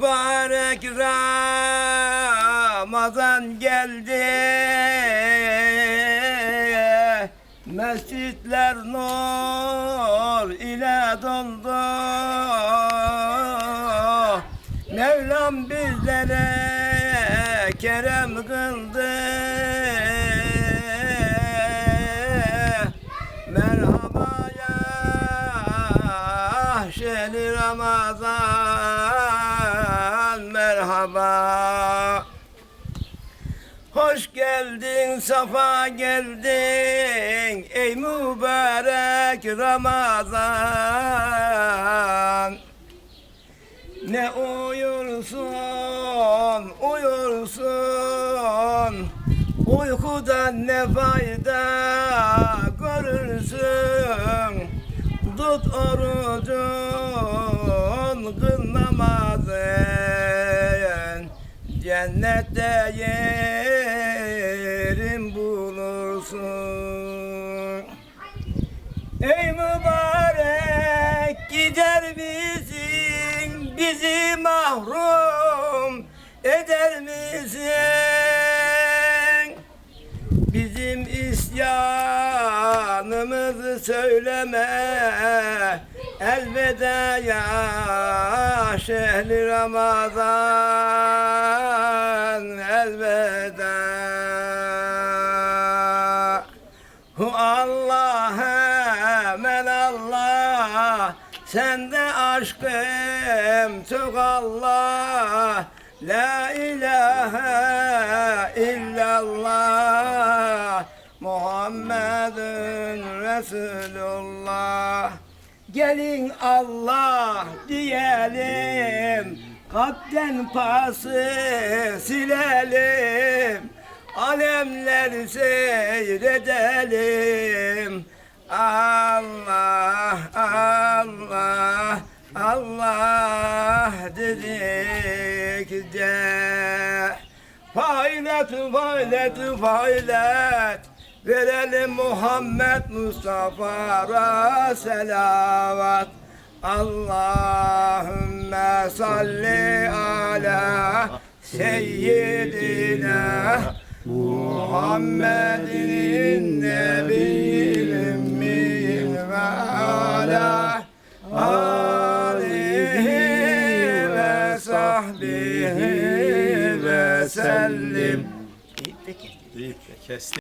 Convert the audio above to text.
Mübarek Ramazan geldi. Mescitler nur ile doldu. Mevlam bizlere kerem kıldı. Merhaba ya şehri Ramazan merhaba. Hoş geldin safa geldin ey mübarek Ramazan. Ne uyursun, uyursun Uykudan ne fayda görürsün. Tut orucun, kıl namazın Cennette yerin bulursun Ey mübarek gider misin bizi mahrum eder misin? Bizim isyanımızı söyleme elveda ya şehri Ramazan Hu Allah hemen Allah Sende aşkım çok Allah. La ilahe illallah Muhammedun Resulullah. Gelin Allah diyelim Kalpten pası silelim Alemler seyredelim. Allah Allah Allah dedik de. Failet failet failet Verelim Muhammed Mustafa'ra selavat. Allahümme salli ala seyyidina Muhammedin nebiyyil ümmi ve ala alihi ve sahbihi ve sellim İyi, kesti.